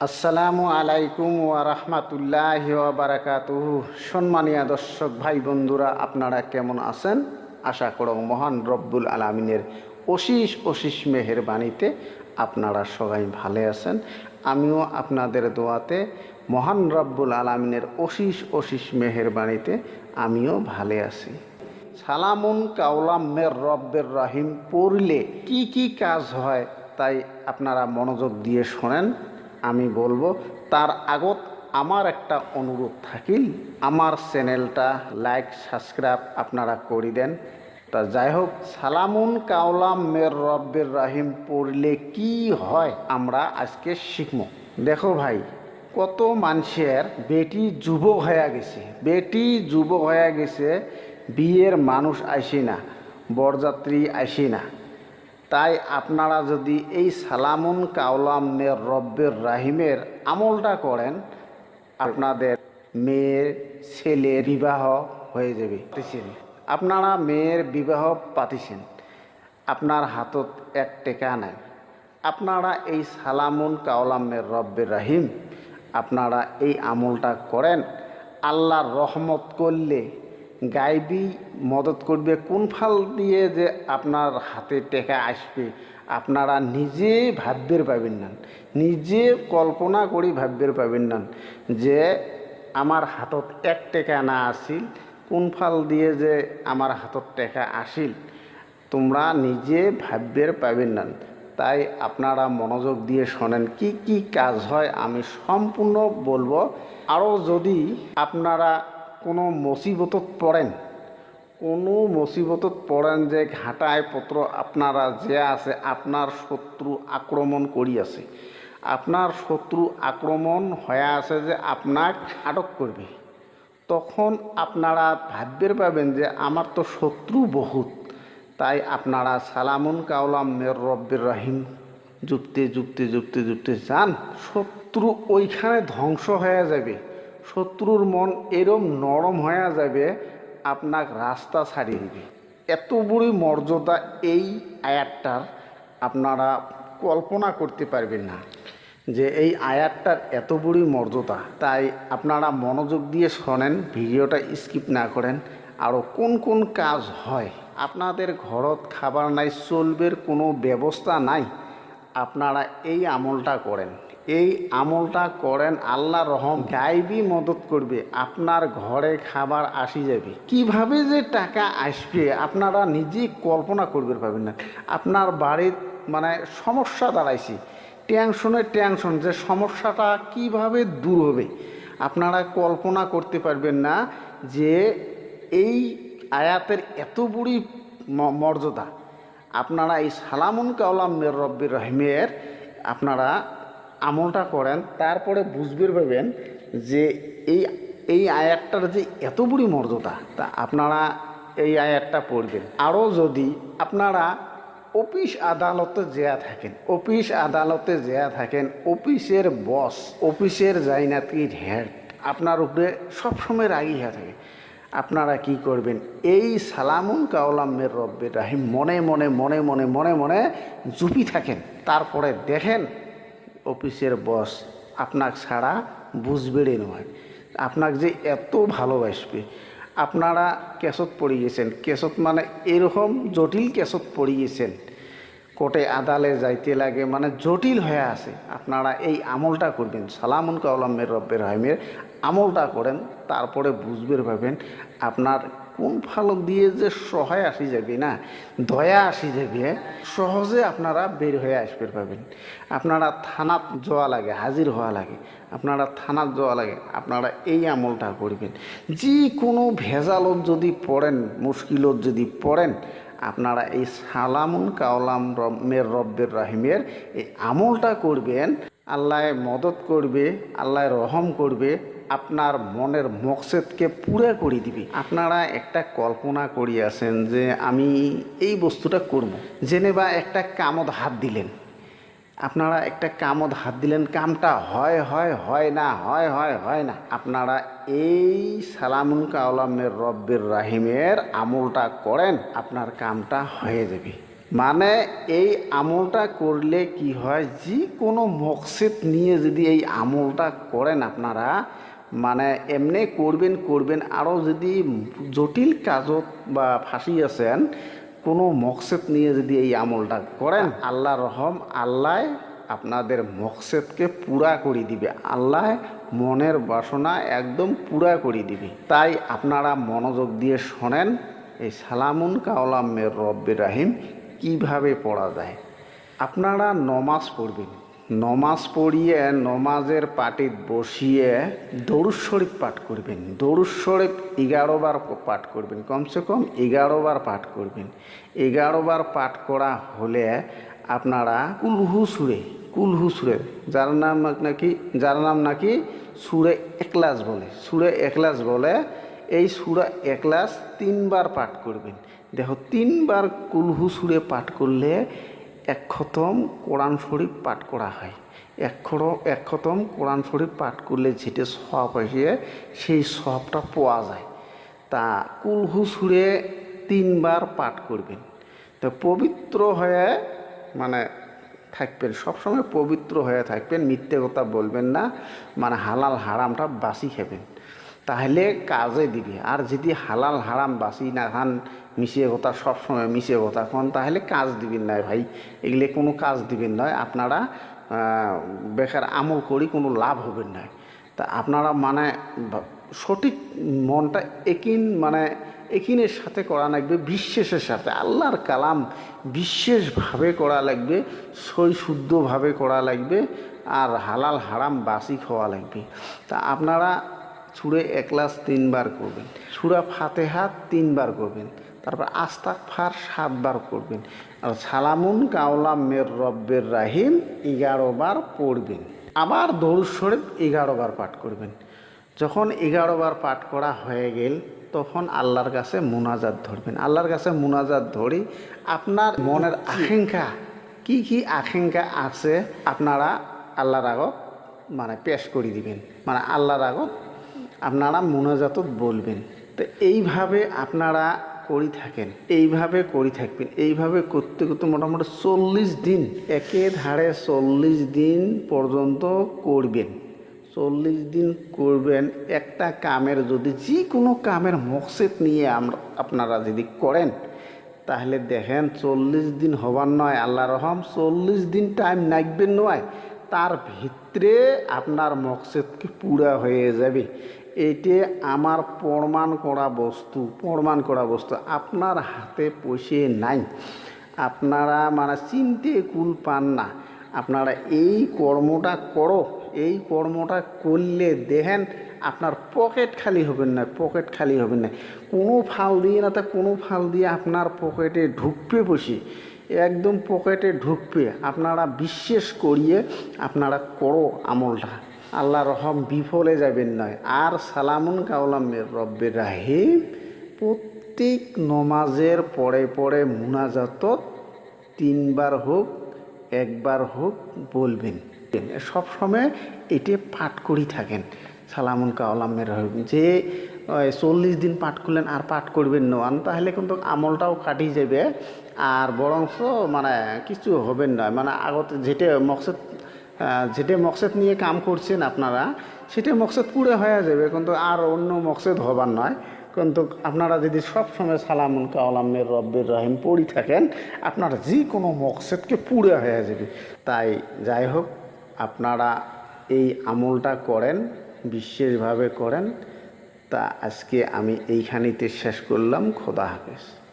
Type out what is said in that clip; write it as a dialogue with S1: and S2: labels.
S1: আসসালামু আলাইকুম ওয়া রাহমাতুল্লাহি ওয়া বারাকাতুহু। দর্শক ভাই বন্ধুরা, আপনারা কেমন আছেন? আশা করো মহান রব্বুল আলামিনের অশিস অশিস মেহেরবাণীতে আপনারা সবাই ভালো আছেন। আমিও আপনাদের দোয়াতে মহান রব্বুল আলামিনের অশিস অশিস মেহেরবাণীতে আমিও ভালো আছি। সালামুন কাউলাম মের রব্বের রাহিম, পড়লে কি কি কাজ হয় তাই আপনারা মনোযোগ দিয়ে শোনেন। আমি বলব, তার আগত আমার একটা অনুরোধ থাকিল আমার চ্যানেলটা লাইক, সাবস্ক্রাইব আপনারা করে দেন। তা যাই হোক, সালামুন কাউলাম মের রব্বের রাহিম, পড়লে কি হয় আমরা আজকে শিখব। দেখো ভাই, কত মানুষের বেটি যুবক হয়ে গেছে। বেটি যুবক হয়ে গেছে, বিয়ের মানুষ আইসি না, বরযাত্রী আইসি না। তাই আপনারা যদি এই সালামুন কাউলামের রব্বের রাহিমের আমলটা করেন, আপনাদের মেয়ের ছেলে বিবাহ হয়ে যাবে। আপনারা মেয়ের বিবাহ পাতিছেন। আপনার হাতত এক টেকা নাই। আপনারা এই সালামুন কাউলামের রব্বের রাহিম, আপনারা এই আমলটা করেন, আল্লাহর রহমত করলে গাইবি মদত করবে, কোন ফাল দিয়ে যে আপনার হাতে টেকা আসবে, আপনারা নিজে ভাববের পাবেন না। নিজে কল্পনা করি ভাববের পাবেন না যে আমার হাতত এক টেকা না আসিল, কোন ফাল দিয়ে যে আমার হাতত টেকা আসিল, তোমরা নিজে ভাববের পাবেন না। তাই আপনারা মনোযোগ দিয়ে শোনেন, কি কি কাজ হয় আমি সম্পূর্ণ বলব। আরও যদি আপনারা কোনো মুসিবতত পড়েন? কোনো মুসিবতত পড়েন যে ঘাটায় পত্র আপনারা যে আছে, আপনার শত্রু আক্রমণ করি আছে। আপনার শত্রু আক্রমণ হয়ে আছে যে আপনাক আটক করবে। তখন আপনারা ভাববের পাবেন যে আমার তো শত্রু বহুত, তাই আপনারা সালামুন কাউলাম মের রব্বের রাহিম। যুক্তে যুক্তে যুক্তে যুক্তে, যান, শত্রু ওইখানে ধ্বংস হয়ে যাবে। শত্রুর মন এরম নরম হয়ে যাবে আপনার রাস্তা ছাড়িয়ে দিবে। এত বড় মর্যাদা এই আয়াতটার আপনারা কল্পনা করতে পারবেন না, যে এই আয়াতটার এত বড় মর্যাদা তাই আপনারা মনোযোগ দিয়ে শোনেন, ভিডিওটা স্কিপ না করেন। আরও কোন কোন কাজ হয়? আপনাদের ঘরত খাবার নাই, চলবের কোনো ব্যবস্থা নাই। আপনারা এই আমলটা করেন। এই আমলটা করেন আল্লাহ রহম, গাইবি মদত করবে, আপনার ঘরে খাবার আসি যাবে। কীভাবে যে টাকা আসবে, আপনারা নিজেই কল্পনা করবে পাবেন না। আপনার বাড়ির মানে সমস্যা দাঁড়াইছি। টেনশনে টেনশন যে সমস্যাটা কীভাবে দূর হবে। আপনারা কল্পনা করতে পারবেন না যে এই আয়াতের এত বুড়ি মর্যাদা। আপনারা এই সালামুন কাউলাম রব্বির রহিমের, আপনারা আমলটা করেন, তারপরে বুঝবে পাবেন যে এই এই আয়াতটার যে এত বুড়ি মর্যাদা, তা আপনারা এই আয়াতটা পড়বেন। আরও যদি আপনারা অফিস আদালতে যেয়া থাকেন, অফিস আদালতে যেয়া থাকেন, অফিসের বস, অফিসের জাইনাতির হেড, আপনার উপরে সবসময় রাগি হয়ে থাকে। আপনারা কি করবেন? এই সালামুন কাউলামের রব্বের রাহিম মনে মনে মনে মনে মনে মনে জুপি থাকেন। তারপরে দেখেন অফিসের বস আপনাক ছাড়া বুঝবেড়ে নয়। আপনাকে যে এত ভালোবাসবে। আপনারা কেসত পড়ে গেছেন। কেসত মানে এরকম জটিল কেসত পড়ে গেছেন। কোর্টে আদালে যাইতে লাগে মানে জটিল হয়ে আছে। আপনারা এই আমলটা করবেন। সালামুন কাউলামের রব্বের রহিমের। আমলটা করেন, তারপরে বুঝবের পাবেন আপনার কোন ফালক দিয়ে যে সহায় আসি যাবে না, দয়া আসি যাবে সহজে আপনারা বের হয়ে আসবে পাবেন। আপনারা থানাত যাওয়া লাগে, হাজির হওয়া লাগে। আপনারা থানাত যাওয়া লাগে, আপনারা এই আমলটা করবেন। যে কোনো ভেজালত যদি পড়েন মুশকিলত যদি পড়েন, আপনারা এই সালামুন কাউলাম রমের রব্বের রাহিমের এই আমলটা করবেন। আল্লাহ মদত করবে আল্লাহ রহম করবে আপনার মনের মকসেদকে পুরা করে দিবে। আপনারা একটা কল্পনা করিয়াছেন যে আমি এই বস্তুটা করব। জেনে বা একটা কামত হাত দিলেন। আপনারা একটা কামত হাত দিলেন, কামটা হয় হয় হয় না, হয় হয় হয় না। আপনারা এই সালামুন কাউলামের রব্বের রাহিমের আমলটা করেন, আপনার কামটা হয়ে যাবে। মানে এই আমলটা করলে কি হয়? যে কোনো মকসেদ নিয়ে যদি এই আমলটা করেন আপনারা মানে এমনি করবেন করবেন আরও যদি জটিল কাজত বা ফাঁসি আছেন কোনো মকসেদ নিয়ে যদি এই আমলটা করেন আল্লাহ রহম আল্লাহ আপনাদের মকসেদকে পুরা করে দিবে। আল্লাহ মনের বাসনা একদম পুরা করে দিবে। তাই আপনারা মনোযোগ দিয়ে শোনেন এই সালামুন কাওলামের রব্বির রাহিম কীভাবে পড়া যায়। আপনারা নমাজ পড়বেন। নমাজ পড়িয়ে নমাজের পাটিত বসিয়ে দরুদ শরীফ পাঠ করবেন। দরুদ শরীফ এগারো বার পাঠ করবেন। কমসে কম এগারো বার পাঠ করবেন। এগারো বার পাঠ করা হলে আপনারা কুলহু সুরে কুলহু সুরে, যার নাম নাকি, যার নাম নাকি সুরে একলাস বলে, সুরে একলাস বলে, এই সুরা একলাস তিনবার পাঠ করবেন। দেখো, তিনবার কুলহু সুরে পাঠ করলে এক খতম কোরআন শরীফ পাঠ করা হয়। এক খর- এক খতম কোরআন শরীফ পাঠ করলে যেটা সব আসে সেই সবটা পাওয়া যায়। তা কুলহু সুরে তিনবার পাঠ করবেন। তো পবিত্র হয়ে মানে থাকবেন, সবসময় পবিত্র হয়ে থাকবেন, মিথ্যে কথা বলবেন না মানে হালাল হারামটা বাসি খাবেন। তাহলে কাজে দিবে। আর যদি হালাল, হারাম, বাসি না খান, মিশিয়ে কথা, সবসময় মিশিয়ে কথা খান তাহলে কাজ দিবেন না ভাই। এগুলো কোনো কাজ দিবেন নয় আপনারা বেকার আমল করি, কোনো লাভ হবেন না। তা আপনারা মানে সঠিক মনটা একিন মানে একিনের সাথে করা লাগবে, বিশ্বাসের সাথে। আল্লাহর কালাম বিশেষভাবে করা লাগবে, সই শুদ্ধভাবে করা লাগবে, আর হালাল, হারাম, বাসি খাওয়া লাগবে। তা আপনারা সুরে একলাস তিনবার করবেন। সুরা ফাতেহা তিনবার করবেন। তারপর আস্তাক ফার সাতবার করবেন। আর সালামুন কাওলাম মের রব্বের রাহিম এগারো বার পড়বেন। আবার দরুদ এগারো বার পাঠ করবেন। যখন এগারো বার পাঠ করা হয়ে গেল, তখন আল্লাহর কাছে মোনাজাত ধরবেন। আল্লাহর কাছে মোনাজাত ধরি আপনার মনের আকাঙ্ক্ষা, কি কি আকাঙ্ক্ষা আছে আপনারা আল্লাহর আগত মানে পেশ করে দিবেন। মানে আল্লাহর আগত আপনারা মোনাজাতত বলবেন। তো এইভাবে আপনারা করি থাকেন, এইভাবে করি থাকবেন, এইভাবে করতে করতে মোটামুটি চল্লিশ দিন একে ধারে চল্লিশ দিন পর্যন্ত করবেন। চল্লিশ দিন করবেন, একটা কামের যদি যে কোনো কামের মকসেদ নিয়ে আমরা আপনারা যদি করেন, তাহলে দেখেন চল্লিশ দিন হবার নয় আল্লাহ রহম, চল্লিশ দিন টাইম নাকবেন নয়, তার ভিতরে আপনার মকসেদকে পুরা হয়ে যাবে। এইটে আমার প্রমাণ করা বস্তু, প্রমাণ করা বস্তু আপনার হাতে পয়সে নাই। আপনারা মানে চিনতে কুল পান না। আপনারা এই কর্মটা করো, এই কর্মটা করলে দেখেন আপনার পকেট খালি হবেন না, পকেট খালি হবেন না। কোনো ফাল দিয়ে না তা কোনো ফাল দিয়ে আপনার পকেটে ঢুকবে বসে, একদম পকেটে ঢুকবে। আপনারা বিশ্বাস করিয়ে আপনারা করো আমলটা। আল্লাহ রহম বিফলে যাবেন নয়। আর সালামুন কাউলামের রব্বের রাহিম। প্রত্যেক নমাজের পরে পরে মুনাজাতত তিনবার হোক, একবার হোক বলবেন। সব সময় এটি পাঠ করি থাকেন। সালামুন কাউলামের রহিম। যে চল্লিশ দিন পাঠ করলেন আর পাঠ করবেন নন তাহলে কিন্তু আমলটাও কাটি যাবে। আর বরংস মানে কিছু হবেন নয় মানে আগত যেটা মকসদ যেটা মকসেদ নিয়ে কাম করছেন আপনারা, সেটা মকসেদ পুরে হয়ে যাবে, কিন্তু আর অন্য মকসেদ হবার নয়। কিন্তু আপনারা যদি সব সময় সালামুন কালামের রব্বের রহিম পড়ি থাকেন, আপনার যে কোনো মকসেদকে পুরে হয়ে যাবে। তাই যাই হোক, আপনারা এই আমলটা করেন, বিশেষভাবে করেন। তা আজকে আমি এইখানেতে শেষ করলাম। খোদা হাফেজ।